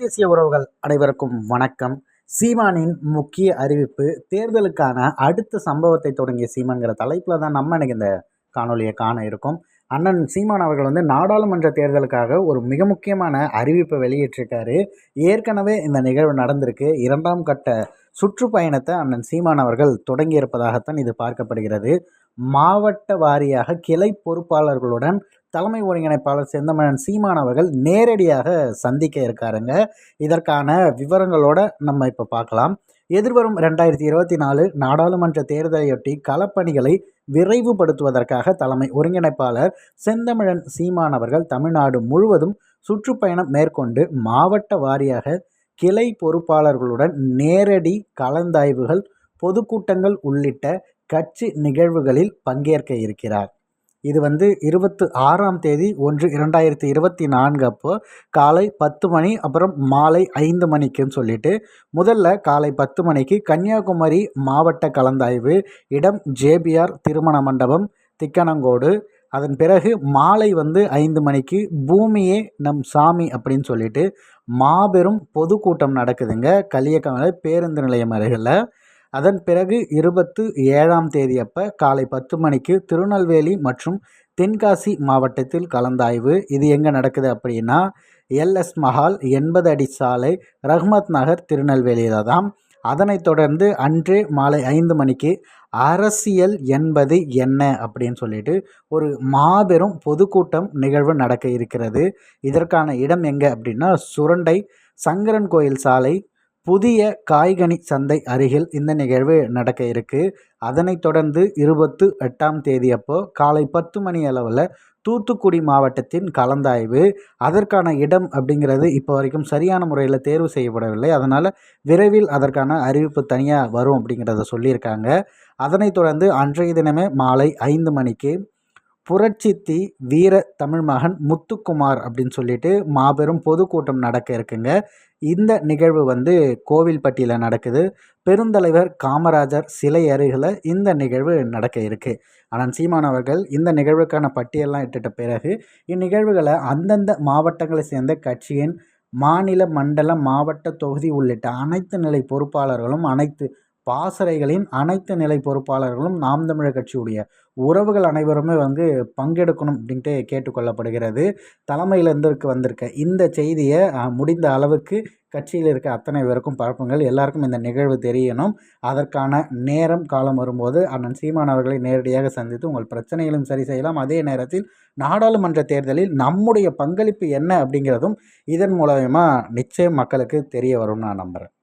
தேசிய உறவுகள் அனைவருக்கும் வணக்கம். சீமானின் முக்கிய அறிவிப்பு தேர்தலுக்கான அடுத்த சம்பவத்தை தொடங்கிய சீமான்கிற தலைப்பில் தான் நம்ம எனக்கு இந்த காணொலியை காண இருக்கோம். அண்ணன் சீமான் அவர்கள் வந்து நாடாளுமன்ற தேர்தலுக்காக ஒரு மிக முக்கியமான அறிவிப்பை வெளியிட்டிருக்காரு. ஏற்கனவே இந்த நிகழ்வு நடந்திருக்கு. இரண்டாம் கட்ட சுற்றுப்பயணத்தை அண்ணன் சீமான் அவர்கள் தொடங்கியிருப்பதாகத்தான் இது பார்க்கப்படுகிறது. மாவட்ட வாரியாக கிளை பொறுப்பாளர்களுடன் தலைமை ஒருங்கிணைப்பாளர் செந்தமிழன் சீமான் அவர்கள் நேரடியாக சந்திக்க இருக்காருங்க. இதற்கான விவரங்களோட நம்ம இப்போ பார்க்கலாம். எதிர்வரும் ரெண்டாயிரத்தி இருபத்தி நாலு நாடாளுமன்ற தேர்தலையொட்டி களப்பணிகளை விரைவுபடுத்துவதற்காக தலைமை ஒருங்கிணைப்பாளர் செந்தமிழன் சீமான் அவர்கள் தமிழ்நாடு முழுவதும் சுற்றுப்பயணம் மேற்கொண்டு மாவட்ட வாரியாக கிளை பொறுப்பாளர்களுடன் நேரடி கலந்தாய்வுகள் பொதுக்கூட்டங்கள் உள்ளிட்ட கட்சி நிகழ்வுகளில் பங்கேற்க இருக்கிறார். இது வந்து இருபத்து ஆறாம் தேதி ஒன்று இரண்டாயிரத்தி இருபத்தி நான்கு அப்போ காலை பத்து மணி அப்புறம் மாலை ஐந்து மணிக்குன்னு சொல்லிட்டு முதல்ல காலை பத்து மணிக்கு கன்னியாகுமரி மாவட்ட கலந்தாய்வு இடம் ஜேபிஆர் திருமண மண்டபம் திக்கணங்கோடு. அதன் பிறகு மாலை வந்து ஐந்து மணிக்கு பூமியே நம் சாமி அப்படின்னு சொல்லிட்டு மாபெரும் பொதுக்கூட்டம் நடக்குதுங்க. கலியக்கமலை பேருந்து நிலையம் அருகில். அதன் பிறகு இருபத்து ஏழாம் தேதி அப்போ காலை பத்து மணிக்கு திருநெல்வேலி மற்றும் தென்காசி மாவட்டத்தில் கலந்தாய்வு. இது எங்கே நடக்குது அப்படின்னா எல்எஸ் மஹால் எண்பது அடி சாலை ரஹ்மத் நகர் திருநெல்வேலியில் தான். அதனைத் தொடர்ந்து அன்றே மாலை ஐந்து மணிக்கு அரசியல் என்பது என்ன அப்படின்னு சொல்லிட்டு ஒரு மாபெரும் பொதுக்கூட்டம் நிகழ்வு நடக்க இருக்கிறது. இதற்கான இடம் எங்கே அப்படின்னா சுரண்டை சங்கரன் கோயில் சாலை புதிய காய்கனி சந்தை அருகில் இந்த நிகழ்வு நடக்க இருக்குது அதனைத் தொடர்ந்து இருபத்து எட்டாம் தேதி அப்போ காலை பத்து மணி அளவில் தூத்துக்குடி மாவட்டத்தின் கலந்தாய்வு. அதற்கான இடம் அப்படிங்கிறது இப்போ வரைக்கும் சரியான முறையில் தேர்வு செய்யப்படவில்லை. அதனால் விரைவில் அதற்கான அறிவிப்பு தனியாக வரும் அப்படிங்கிறத சொல்லியிருக்காங்க. அதனைத் தொடர்ந்து அன்றைய தினமே மாலை ஐந்து மணிக்கு புரட்சித்தி வீர தமிழ் மகன் முத்துக்குமார் அப்படின்னு சொல்லிட்டு மாபெரும் பொதுக்கூட்டம் நடக்க இருக்குங்க. இந்த நிகழ்வு வந்து கோவில்பட்டியில் நடக்குது. பெருந்தலைவர் காமராஜர் சிலை அருகில் இந்த நிகழ்வு நடக்க இருக்குது ஆனால் சீமான் அவர்கள் இந்த நிகழ்வுக்கான பட்டியலாம் இட்டுட்ட பிறகு இந்நிகழ்வுகளை அந்தந்த மாவட்டங்களை சேர்ந்த கட்சியின் மாநில மண்டல மாவட்ட தொகுதி உள்ளிட்ட அனைத்து நிலை பொறுப்பாளர்களும் அனைத்து பாசறைகளின் அனைத்து நிலை பொறுப்பாளர்களும் நாம் தமிழர் கட்சியுடைய உறவுகள் அனைவருமே வந்து பங்கெடுக்கணும் அப்படின்ட்டு கேட்டுக்கொள்ளப்படுகிறது. தலைமையிலிருந்துக்கு வந்திருக்க இந்த செய்தியை முடிந்த அளவுக்கு கட்சியில் இருக்க அத்தனை பேருக்கும் பரப்புங்கள். எல்லாருக்கும் இந்த நிகழ்வு தெரியணும். அதற்கான நேரம் காலம் வரும்போது அண்ணன் சீமான் அவர்களை நேரடியாக சந்தித்து உங்கள் பிரச்சனைகளும் சரி செய்யலாம். அதே நேரத்தில் நாடாளுமன்ற தேர்தலில் நம்முடைய பங்களிப்பு என்ன அப்படிங்கிறதும் இதன் மூலயமா நிச்சயம் மக்களுக்கு தெரிய வரும்னு நான் நம்புகிறேன்